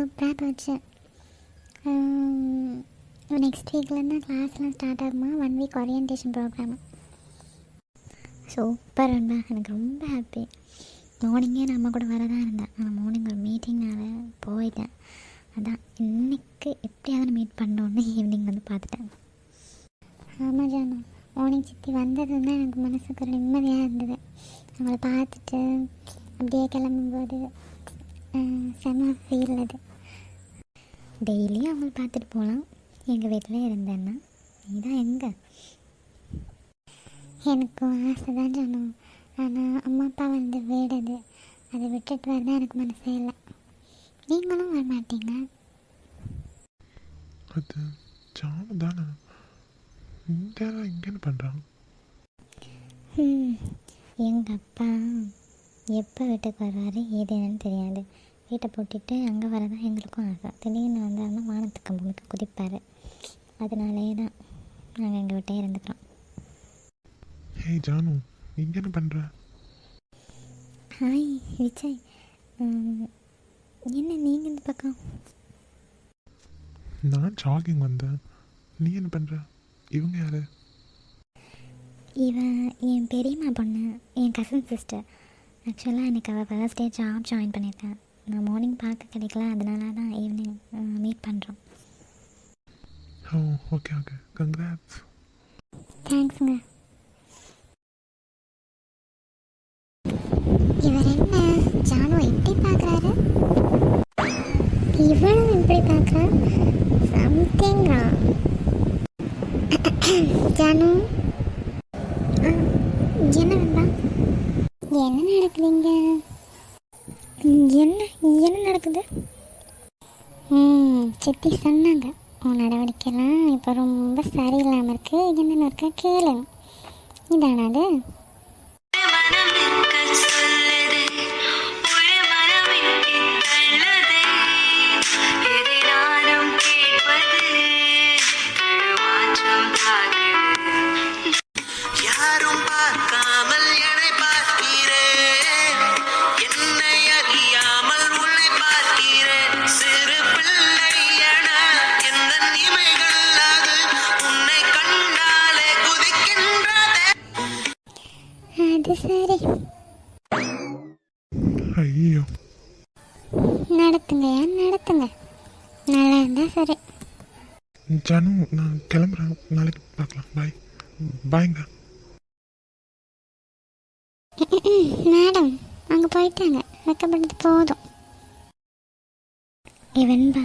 சூப்பராக போச்சு நெக்ஸ்ட் வீக்லேருந்து கிளாஸ்லாம் ஸ்டார்ட் ஆகுமா? One week orientation programme super அண்ணா எனக்கு ரொம்ப ஹாப்பி மார்னிங்கே நம்ம கூட வரதான் இருந்தேன் ஆனால் மார்னிங் ஒரு மீட்டிங்னால போயிட்டேன். அதான் இன்னைக்கு எப்படியாவது மீட் பண்ணோன்னு ஈவினிங் வந்து பார்த்துட்டேன். ஆமாம் ஜானு மார்னிங் சித்தி வந்ததுன்னா எனக்கு மனசுக்கு ஒரு நிம்மதியாக இருந்தது. அவளை பார்த்துட்டு அப்படியே கிளம்பும்போது செம ஃபீல் அது. டெய்லியும் அவங்கள பார்த்துட்டு போகலாம் எங்கள் வீட்டில் இருந்தேன்னா நீ தான் எங்கே? எனக்கும் ஆசை தான் சொன்னோம் ஆனால் அம்மா அப்பா வந்து வீடு அது விட்டுட்டு வரதான் எனக்கு மனசே இல்லை. நீங்களும் வர மாட்டீங்க? அது ஜானு தானே. இங்கே இங்கேன்னு பண்ணுறான் எங்கள் அப்பா எப்போ வீட்டுக்கு வர்றாரு ஏது என்னன்னு தெரியாது. வீட்டை பூட்டிட்டு அங்கே வரதான் எங்களுக்கும் ஆசை. திடீர்னு வந்தாருன்னா வானத்துக்கு முழுக்க குதிப்பார். அதனாலே தான் நாங்கள் எங்கள் வீட்டே இருந்துக்கிறோம். ஏய் ஜானு இங்கே என்ன பண்ணுற ஹாய் விஜய் என்ன நீங்கள் இந்த பக்கம்? நான் ஜாகிங் வந்தேன். நீ என்ன பண்ணுற இவங்க யாரு? இவன் என் பெரியம்மா பொண்ணு என் கசின் சிஸ்டர் ஆக்சுவலாக எனக்கு அவள் ஃபர்ஸ்ட் டே ஜாப் ஜாயின் பண்ணியிருக்கேன் நான் மார்னிங் பார்க்க கிடைக்கல அதனால தான் ஈவினிங் மீட் பண்ணுறோம் ஓ ஓகே ஓகே கங்க்ராட்ஸ் தேங்க்ஸுங்க இவர் என்ன ஜானு இப்படி பார்க்குறாரு? இவனும் இப்படி பார்க்குறா? சம்திங் ஜானு? என்ன வேண்டா என்ன நடக்குதுங்க? என்ன என்ன நடக்குது? ம் சித்தி சொன்னாங்க. உன் நடவடிக்கைலாம் இப்போ ரொம்ப சரியில்லாமல் இருக்கு. என்னென்ன இருக்கா கேளு. இதானா அது? ஜானு நான் கிளம்புறேன். நாளைக்கு பார்க்கலாம். பாய் பாய்ங்க மேடம் அங்கே போயிட்டாங்க. வைக்கப்பட்டது போதும். வெண்பா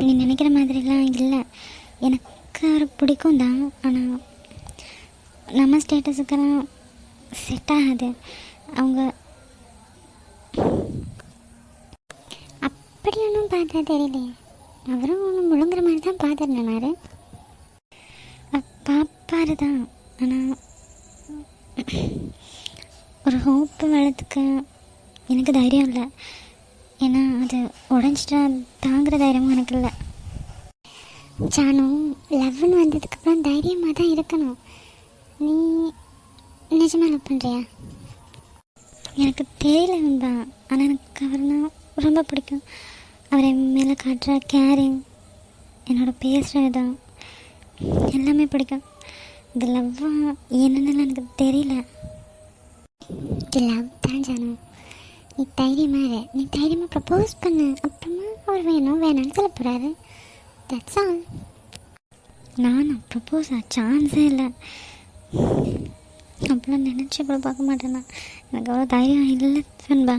நீ நினைக்கிற மாதிரிலாம் இல்லை. எனக்கு அவரை பிடிக்கும் தான். ஆனால் நம்ம ஸ்டேட்டஸுக்கெல்லாம் செட் ஆகாது. அவங்க அப்படி ஒன்றும் பார்த்தா தெரியலையே. அவரும் ஒன்றும் முழுங்குற மாதிரி தான் பார்த்துருந்தாரு பாப்பாரு தான். ஆனால் ஒரு ஹோப்பு வளர்த்துக்க எனக்கு தைரியம் இல்லை. ஏன்னா அது உடஞ்சிட்டா தாங்குற தைரியமும் எனக்கு இல்லை. ஜானு லவ்னு வந்ததுக்கப்புறம் தைரியமாக தான் இருக்கணும். நீ நிஜமாக லவ் பண்ணுறியா எனக்கு தெரியல தான் ஆனால் எனக்கு அவர்னா ரொம்ப பிடிக்கும். அவர் என் மேலே காட்டுற கேரிங் என்னோட பேசுகிற விதம் எல்லாமே பிடிக்கும். இது லவ்வா என்னென்னலாம் எனக்கு தெரியல. இது லவ் தான் ஜானு. நீ தைரியமாக இரு. நீ தைரியமாக ப்ரப்போஸ் பண்ணு. அப்புறமா அவர் வேணும் வேணாம்னு சொல்ல போகிறாரு தட்ஸ் ஆல் நான் ப்ரப்போஸ் சான்ஸே இல்லை. அப்படிலாம் நினச்சி கூட பார்க்க மாட்டேனா எனக்கு அவ்வளோ தைரியம் இல்லை சொன்பா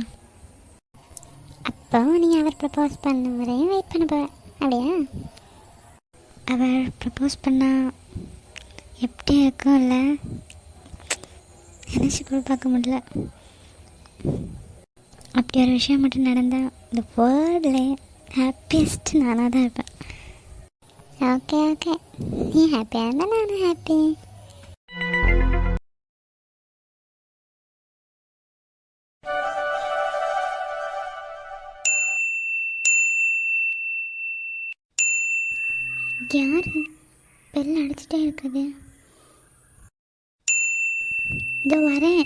அப்போ நீ அவர் ப்ரப்போஸ் பண்ண வரையும் வெயிட் பண்ண போகிற அப்படியா? அவர் ப்ரப்போஸ் பண்ணால் எப்படி இருக்கும்ல நினச்சி கூட பார்க்க முடியல. அப்படி ஒரு விஷயம் மட்டும் நடந்தால் இந்த வேர்ல்டில் ஹாப்பியஸ்ட் நானாக தான் இருப்பேன். ஓகே ஓகே நீ ஹாப்பியாக இருந்தால் நானும் ஹாப்பி பெல் அடிச்சிட்டே இருக்குது. இதோ வரேன்.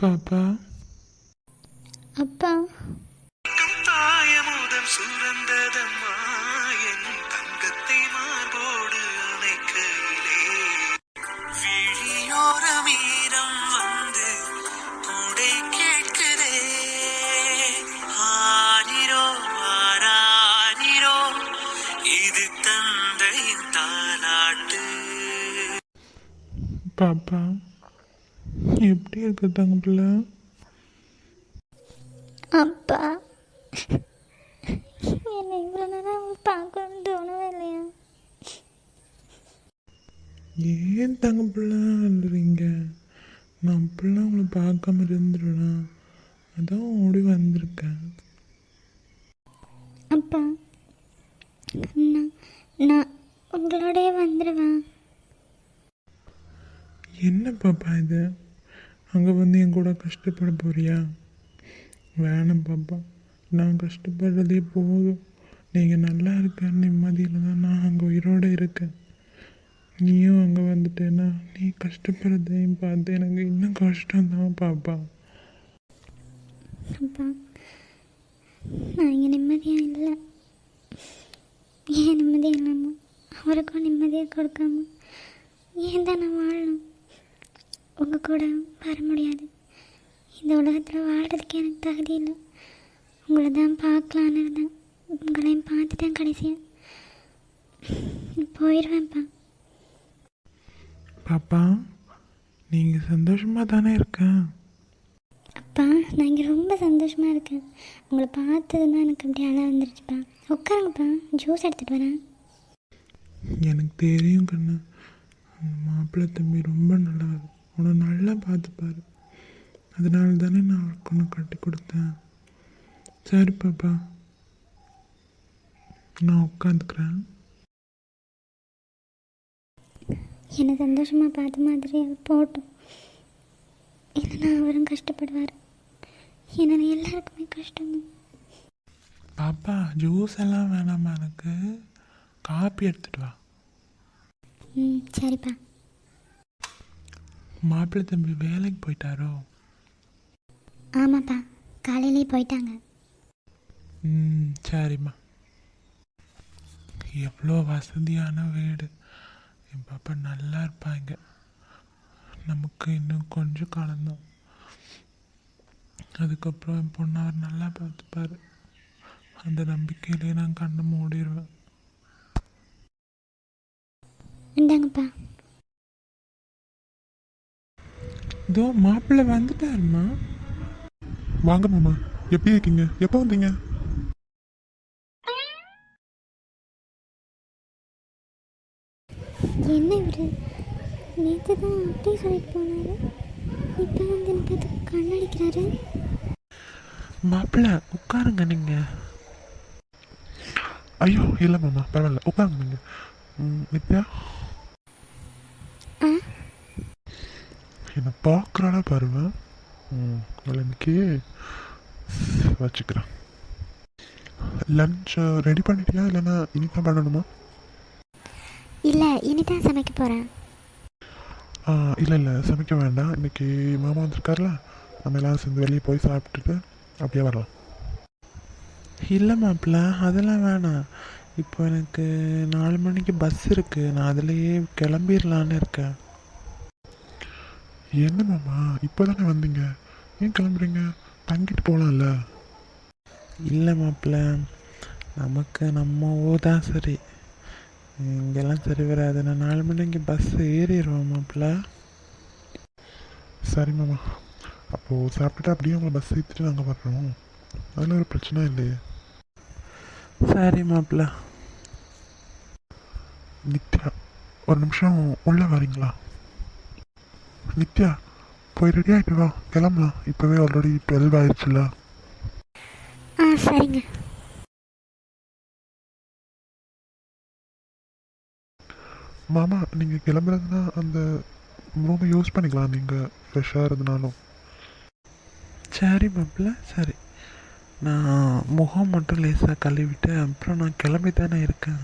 பாப்பா. அப்பா. பாப்பா. எப்படி இருக்கு தங்க பிள்ளை? அப்பா என்னை இவ்வளோ நேரம் அவங்க பார்க்கணும்னு தோணவே இல்லையா? ஏன் தங்க பிள்ளை அழுறீங்க நான் அப்படிலாம் உங்களை பார்க்காம இருந்துருவேனா? அதான் ஓடி வந்திருக்கேன். அப்பா நான் நான் உங்களோடயே வந்துடுவேன் என்ன பாப்பா இது? அங்கே வந்து என் கூட கஷ்டப்பட போறியா? வேணாம் பாப்பா. நான் கஷ்டப்படுறதே போதும். நீங்கள் நல்லா இருக்க நிம்மதியில் தான் நான் அங்கே உயிரோடு இருக்கேன். நீயும் அங்கே வந்துட்டேன்னா நீ கஷ்டப்படுறதையும் பார்த்து எனக்கு இன்னும் கஷ்டம் தான் பாப்பா. அப்பா நான் இங்கே நிம்மதியாக இல்லை. ஏன் நிம்மதியாக இல்லாமல் அவருக்கும் நிம்மதியாக கொடுக்காம ஏன் தான் நான் வாழணும்? உங்கள் கூட வர முடியாது. இந்த உலகத்தில் வாழ்கிறதுக்கு எனக்கு தகுதி இல்லை. உங்களை தான் பார்க்கலான்னு இருந்தேன். உங்களையும் பார்த்துட்டேன் கடைசியாக போயிடுவேன்ப்பா பாப்பா நீங்கள் சந்தோஷமாக தானே இருக்கேன் அப்பா நான் இங்கே ரொம்ப சந்தோஷமாக இருக்கேன். உங்களை பார்த்தது தான் எனக்கு அப்படியே அழ வந்துருச்சுப்பா உட்காருங்கப்பா ஜூஸ் எடுத்துகிட்டு வரேன். எனக்கு தெரியும் கண்ணு. மாப்பிள்ளை தம்பி ரொம்ப நல்லவர். உன்னை நல்லா பார்த்துப்பாரு அதனால தானே நான் ஒன்று கட்டி கொடுத்தேன். சரி பாப்பா. நான் உட்காந்துக்கிறேன். என்னை சந்தோஷமாக பார்த்த மாதிரி போட்டும். இல்லைன்னா அவரும் கஷ்டப்படுவார். ஏன்னா எல்லாருக்குமே கஷ்டம். பாப்பா ஜூஸ் எல்லாம் வேணாமா எனக்கு? காப்பி எடுத்துட்டு வா. ம் சரிப்பா. மாப்பிள்ளை தம்பி வேலைக்கு போயிட்டாரோ? ஆமாப்பா காலையிலே போயிட்டாங்க. ம் சரிம்மா. எவ்வளோ வசதியான வீடு. என் பாப்பா நல்லா இருப்பாங்க நமக்கு இன்னும் கொஞ்சம் காலம்தான் அதுக்கப்புறம் என் பொண்ணை அவர் நல்லா பார்த்துப்பாரு. அந்த நம்பிக்கையிலே நான் கண்ணை மூடிடுவேன் இந்தாங்கப்பா. இதோ மாப்பிள்ளை வந்துட்டாருமா வாங்க மாமா எப்படி இருக்கீங்க? எப்போ வந்தீங்க? என்ன இவர்? நேற்று தான் அப்படியே சொல்லிட்டு போனார். இப்போ வந்து எனக்கு கண்ணடிக்கிறாரு? மாப்பிள்ளை உட்காருங்க நீங்கள் ஐயோ இல்லை மாமா பரவாயில்ல உட்காருங்க நீங்க. ம், நித்யா ஆ என்னை பார்க்குறாளா பாருங்க. ம் இன்னைக்கு வச்சுக்கிறேன். லஞ்ச் ரெடி பண்ணிட்டியா? இல்லைன்னா இனி தான் பண்ணணுமா? இல்லை இனி தான் சமைக்க போகிறேன் ஆ இல்லை இல்லை சமைக்க வேண்டாம். இன்னைக்கு மாமா வந்திருக்கார்ல. நம்ம எல்லாரும் சேர்ந்து வெளியே போய் சாப்பிட்டுட்டு அப்படியே வரலாம். இல்லை மாப்பிள்ள அதெல்லாம் வேணாம். இப்போ எனக்கு நாலு மணிக்கு பஸ் இருக்குது நான் அதுலேயே கிளம்பிடலான்னு இருக்கேன். என்ன மாமா? இப்போ தானே வந்தீங்க. ஏன் கிளம்புறீங்க? தங்கிட்டு போகலாம்ல இல்லை மாப்பிள்ள. நமக்கு நம்ம ஊர் தான் சரி. இங்கெல்லாம் சரி வராது நான் நாலு மணிக்கு பஸ் ஏறிடுவேன் மாப்பிள்ள. சரி மாமா. அப்போது சாப்பிட்டுட்டு அப்படியே உங்களை பஸ் ஏற்றிட்டு நாங்கள் வர்றோம். அதில் ஒரு பிரச்சனை இல்லையே. சரி மாப்பிள்ள. நித்யா ஒரு நிமிஷம் உள்ளே வரீங்களா? நித்யா போய் ரெடி ஆகிட்டு வா. கிளம்பலாம். இப்போவே ஆல்ரெடி டுவெல் ஆயிடுச்சுல ஆ சரிங்க. மாமா நீங்கள் கிளம்புறதுனா அந்த ரூமை யூஸ் பண்ணிக்கலாம். நீங்கள் ஃப்ரெஷ்ஷாக இருந்தனாலும். சரி மாப்பிள்ள. சரி. நான் முகம் மட்டும் லேசாக கழுவிட்டு அப்புறம் நான் கிளம்பி தானே இருக்கேன்.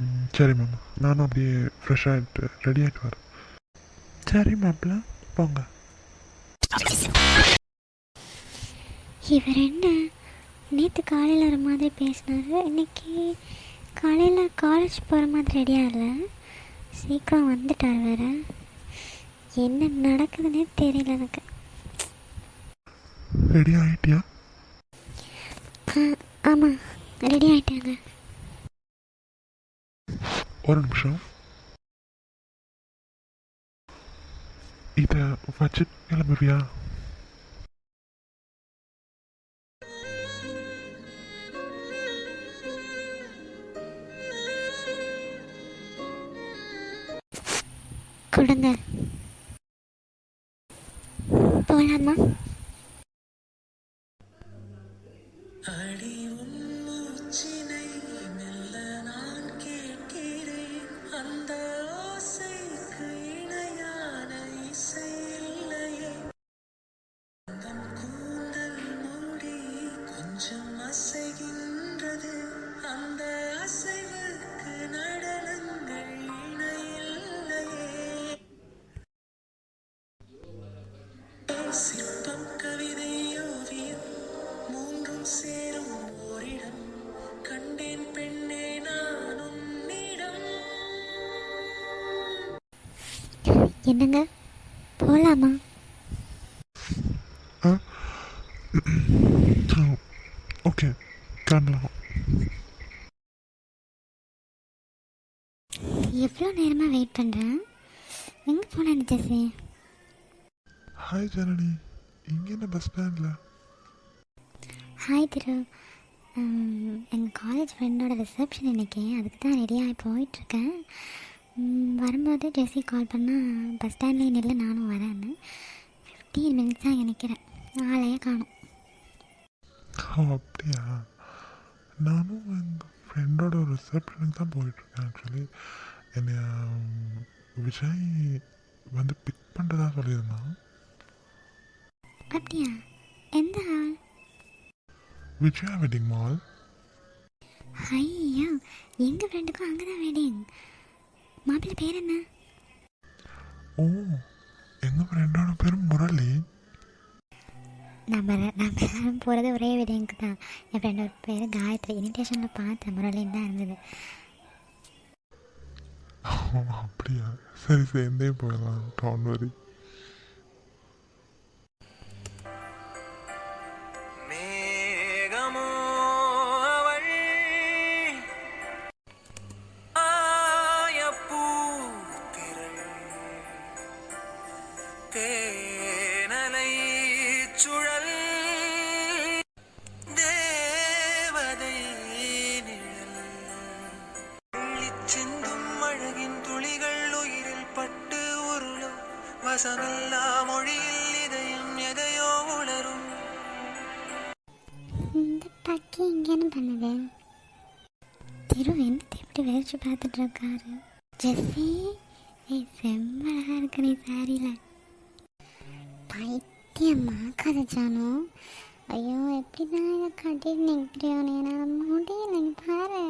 ம், சரி மாமா. நானும் அப்படியே ஃப்ரெஷ் ஆகிட்டு ரெடி ஆகிட்டு வரேன். சரி மாப்பிள்ள போங்க இவர் என்ன? நேற்று காலையில் ஒரு மாதிரி பேசினாரு. இன்னைக்கு காலையில் காலேஜ் போகிற மாதிரி ரெடியாக இல்லை. சீக்கிரம் வந்துட்டார் வேற. என்ன நடக்குதுன்னே தெரியல எனக்கு. ரெடி ஆகிட்டியா ஆமாம் ரெடி ஆகிட்டாங்க ஒரு நிமிஷம். இதை வச்சு கிளம்புறியா கொடுங்க. போகலாமா என்னங்க? போகலாமா ஓகே கிளம்பலாம். எவ்வளோ நேரமாக வெயிட் பண்ணுறேன் எங்கே போனேன் ஜெஸி ஹாய் ஜனனி. இங்கே என்ன பஸ் ஸ்டாண்டில் ஹாய் திரு. எங்கள் காலேஜ் ஃப்ரெண்டோட ரிசப்ஷன் இன்னைக்கு. அதுக்கு தான் ரெடியாகி போயிட்டுருக்கேன் வரும்போது ஜெஸி கால் பண்ணால் பஸ் ஸ்டாண்ட்லேயே நில்ல நானும் வரேன்னு. ஃபிஃப்டீன் மினிட்ஸ் தான் நிற்கிறேன் ஆளையே காணும். அப்படியா? நானும் எங்கள் ஃப்ரெண்டோட ஒரு ரிசப்ஷனுக்கு தான் போயிட்டுருக்கேன் ஆக்சுவலி என்னை விஜய் வந்து பிக் பண்ணுறதா சொல்லியிருந்தான். அப்படியா? எந்த ஆள் விஜயா வெட்டிங் மால் ஐயோ எங்கள் ஃப்ரெண்டுக்கும் அங்கே தான் வெட்டிங் மாப்பிள்ளை பேர் என்ன? ஓ எங்கள் ஃப்ரெண்டோட பேர் முரளி. நம்ம நம்ம எல்லாரும் போகிறது ஒரே வெட்டிங்க்கு தான். என் ஃப்ரெண்டோட பேர் காயத்ரி. இன்விடேஷனில் பார்த்தேன். முரளின்னு தான் இருந்தது. அப்படியா? சரி சேர்ந்தே போயிடலாம் டவுன் வரி பட்டு உருளும். வசமில்லா மொழியில் இதயம் எதையோ உளரும். இந்த பக்கி எங்கேன்னு பண்ணுது? திரு என்னத்தை எப்படி வேச்சு பார்த்துட்டு இருக்காரு. ஜெஸ்ஸி ஏய் செம்மழகா இருக்கு நீ சாரியில் பைத்தியமாக்காத ஜானு. ஐயோ எப்படி தான் இதை கட்டிட்டு நிற்கிறியோன்னு என்னால் முடியலைங்க பாரு.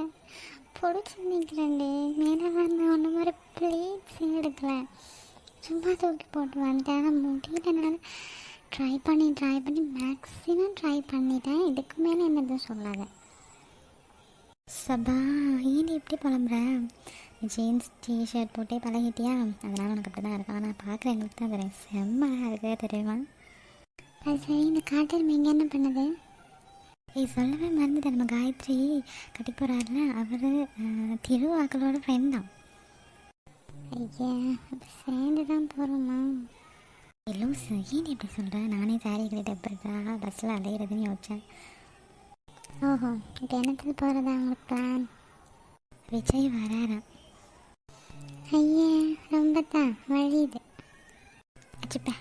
பிடிச்சி நிற்கிறேன்டி மேலே வந்து ஒன்று மாதிரி ப்ளீட்ஸ் எடுக்கல சும்மா தூக்கி போட்டு வந்துட்டேன். ஆனால் முடியல. ட்ரை பண்ணி ட்ரை பண்ணி மேக்ஸிமம் ட்ரை பண்ணிட்டேன். இதுக்கு மேலே என்னது சொல்லாத. சபா ஏன் நீ இப்படி புலம்புற? ஜீன்ஸ் டிஷர்ட் போட்டே பழகிட்டியா? அதனால் உனக்கு அப்படி தான் இருக்கும் ஆனால் பார்க்குறவங்களுக்கு தான் தெரியும். செம்மழகாக இருக்கு தெரியுமா? அது சரி இந்த காட்டெருமை இங்கே என்ன பண்ணுது? ஏய் சொல்லவே மறந்துட்டேன். நம்ம காயத்ரி கட்டி போகிறாருல அவர் திருவாக்களோட ஃப்ரெண்ட் தான். ஐயா அப்போ சேர்ந்து தான் போகிறோமா லூஸ் ஏன் இப்படி சொல்கிற நானே சாரி கட்டிட்டு எப்படிடா பஸ்ஸில் அலையிறதுன்னு யோசிச்சேன். ஓஹோ இப்போ என்னத்தில் போகிறதா உங்களுக்கு பிளான் விஜய் வராராம் ஐயா ரொம்ப தான் வழியுது அச்சுப்பா.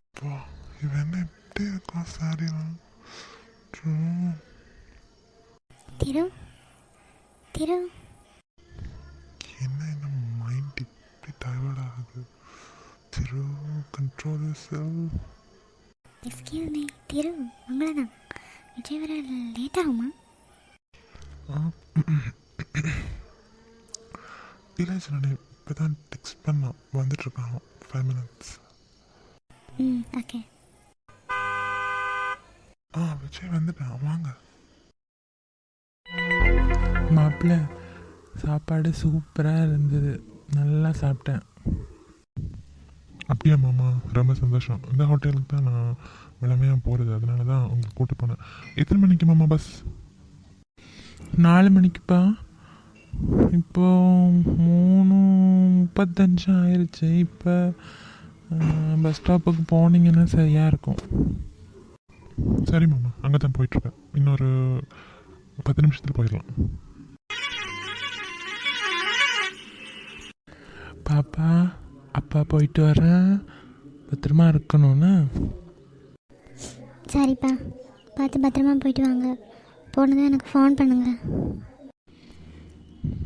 அப்பா இவன் என்ன இப்படி இருக்கா சாரிலாம் திரு திரு. என்ன என்ன மைண்ட் இப்படி டைவர்ட் ஆகுது திரு கண்ட்ரோல் செல் எஸ்கியூஸ் மீ திரு உங்களை தான் விஜய் வர லேட் ஆகுமா? இல்லை நான் இப்போ தான் டெக்ஸ்ட் பண்ணான் வந்துட்டுருக்கான் ஃபைவ் மினிட்ஸ் ம் ஓகே ஆ விஜய் வந்துட்டான் வாங்க. மாப்பிள்ள சாப்பாடு சூப்பராக இருந்தது. நல்லா சாப்பிட்டேன். அப்படியா மாமா? ரொம்ப சந்தோஷம். இந்த ஹோட்டலுக்கு தான் நான் வளமையாக போகிறது அதனால தான் உங்களுக்கு கூட்டு போனேன். எத்தனை மணிக்கு மாமா பஸ் நாலு மணிக்குப்பா. இப்போ மூணு முப்பத்தஞ்சு ஆயிடுச்சு இப்போ பஸ் ஸ்டாப்புக்கு போனீங்கன்னா சரியாக இருக்கும். சரி மாமா அங்கே தான் போயிட்டுருக்கேன் இன்னொரு பத்து நிமிஷத்தில் போயிடலாம். பாப்பா அப்பா போயிட்டு வரேன். பத்திரமா இருக்கணும்னா. சரிப்பா. பார்த்து பத்திரமா போயிட்டு வாங்க. போனதும் எனக்கு ஃபோன் பண்ணுங்கள்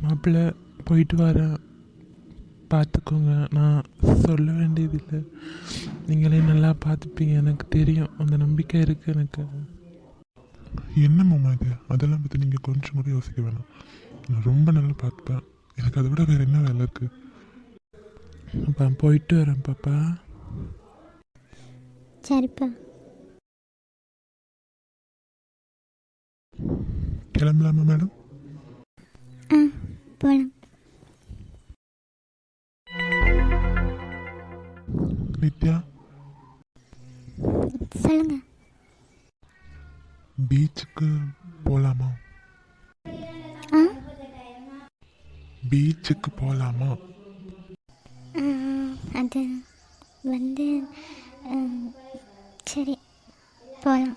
மாப்பிள்ளை போயிட்டு வரேன். பார்த்துக்கோங்க. நான் சொல்ல வேண்டியதில்லை. நீங்களே நல்லா பார்த்துப்பீங்க எனக்கு தெரியும். அந்த நம்பிக்கை இருக்குது எனக்கு. என்ன மாமா இது அதெல்லாம் பற்றி நீங்கள் கொஞ்சம் கூட யோசிக்க வேணாம். நான் ரொம்ப நல்லா பார்த்துப்பேன். எனக்கு அதை விட வேறு என்ன வேலை இருக்குது அப்போ போயிட்டு வரேன் பாப்பா. சரிப்பா. கிளம்பலாமா மேடம்? ஆ போகலாம் நித்யா? சொல்லுங்கள் பீச்சுக்கு போகலாமா ஆ? பீச்சுக்கு போகலாமா ஆ, அது வந்து சரி போகலாம்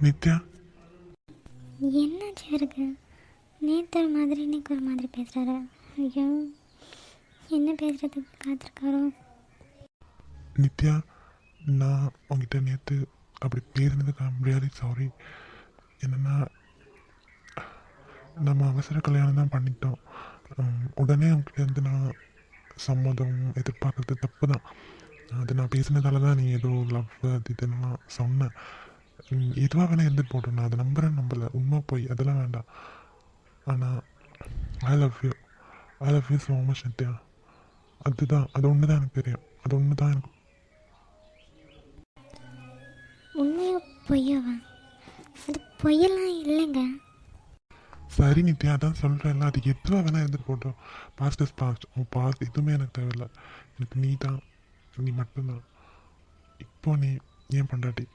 நித்யா? என்னாச்சு இருக்கு நேற்று ஒரு மாதிரி இன்னைக்கு ஒரு மாதிரி பேசுகிறாரு ஐயோ என்ன பேசுகிறதுக்கு காத்திருக்காரோ? நித்யா நான் உங்ககிட்ட நேற்று அப்படி பேசுனதுக்கு ரியலி சாரி என்னென்னா நம்ம அவசர கல்யாணம் தான் பண்ணிட்டோம். உடனே அவங்ககிட்ட நான் சம்மதம் எதிர்பார்க்கறது தப்பு தான் அது நான் பேசினதால தான் நீ ஏதோ லவ் அது இதெல்லாம் சொன்ன. எதுவாக வேணால் இருந்துட்டு போட்டோம். நான் அதை நம்புறேன் நம்பலை. உண்மை போய் அதெல்லாம் வேண்டாம். ஆனால் I love you I love you so much Nithya அதுதான். அது ஒன்று தான் எனக்கு தெரியும். அது ஒன்று தான் எனக்கு உண்மையோ பொய்யோவா? அது பொய்யெல்லாம் இல்லைங்க. சரி நித்யா அதான் சொல்கிறேன்ல அது எதுவாக வேணால் இருந்துட்டு போட்டோம். பாஸ்ட் இஸ் பாஸ்ட் உன் பாஸ்ட் எதுவுமே எனக்கு தேவையில்லை. எனக்கு நீ தான் நீ மட்டும்தான். இப்போ நீ ஏன் பண்டாட்டி?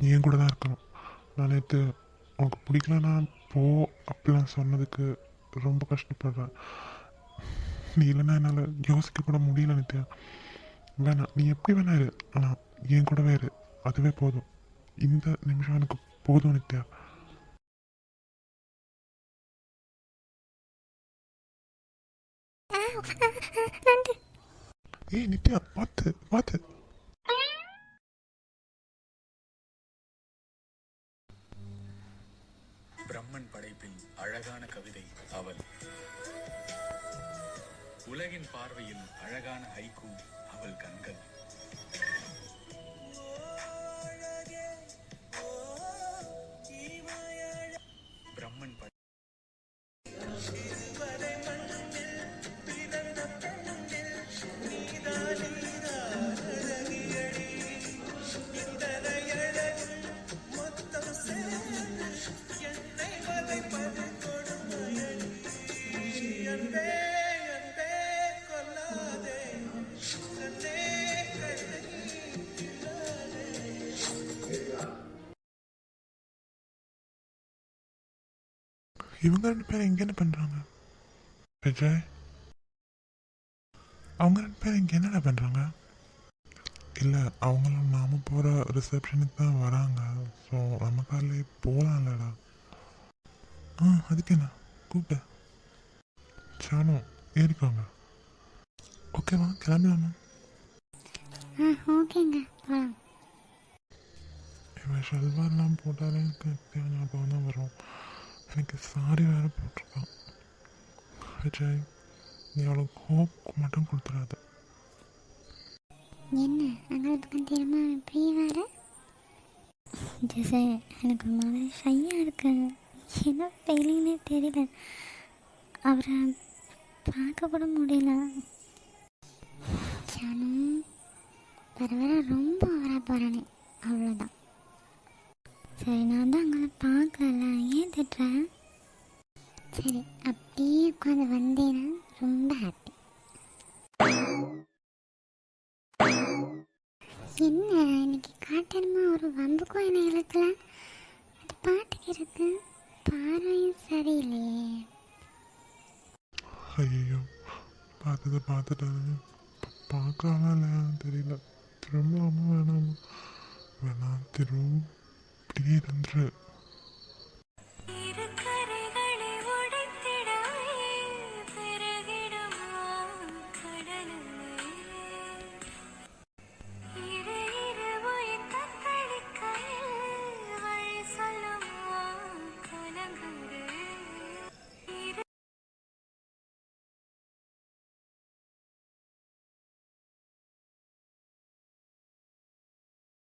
நீ என் கூட தான் இருக்கணும். நான் நேற்று உனக்கு பிடிக்கலன்னா போ அப்படிலாம் சொன்னதுக்கு ரொம்ப கஷ்டப்படுறேன். நீ இல்லைன்னா என்னால் யோசிக்க கூட முடியல நித்யா. வேணாம் நீ எப்படி வேணா இரு. ஆனால் என் கூடவே இரு. அதுவே போதும். இந்த நிமிஷம் எனக்கு போதும் நித்யா. ஏய் நித்யா பார்த்து பார்த்து. பிரம்மன் படைப்பில் அழகான கவிதை அவள். உலகின் பார்வையில் அழகான ஹைக்கூ அவள் கண்கள். இவங்க ரெண்டு பேரும் இங்கே என்ன பண்ணுறாங்க விஜய்? அவங்க ரெண்டு பேரும் இங்கே என்னடா பண்ணுறாங்க இல்லை அவங்களும் நாம போகிற ரிசப்ஷனுக்கு தான் வராங்க. ஸோ நமக்காலே போகலாம்லடா ஆ அதுக்கு என்ன? கூப்பிட்டு சானு ஏறிக்கோங்க. ஓகேவா? கிளம்பலாமா? ஓகேங்க. போகலாம் இவன் ஷல்வார்லாம் போட்டாலே எனக்கு ஞாபகம் தான் வரும். எனக்கு சாரி வேறு போட்டிருக்கான். அஜய் நீ அவளுக்கு ஹோப் மட்டும் கொடுத்துடாத என்ன? அங்கே தெரியுமா? எப்படி வர ஜெசே எனக்கு ஒரு மாதிரி ஷையாக இருக்கு. என்ன ஃபெயிலிங்னே தெரியல. அவரை பார்க்க கூட முடியல. ஜனம் வர வர ரொம்ப அவராக போகிறானே அவ்வளோதான் சரி நான் தான் உங்களை பார்க்கல ஏன் திட்டுறேன் சரி அப்படியே உட்காந்து வந்தேன்னா ரொம்ப ஹாப்பி என்ன இன்னைக்கு காட்டணுமா ஒரு வம்புக்கும் என்ன இழக்கல? அது பாட்டுக்கு இருக்கு. பார்வையும் சரியில்லையே. ஐயோ பார்த்ததை பார்த்துட்டாங்க பார்க்கலாமா இல்லையா தெரியல. திரும்பலாமா வேணாமா? வேணாம் திரும்ப இப்படியே இருந்துரு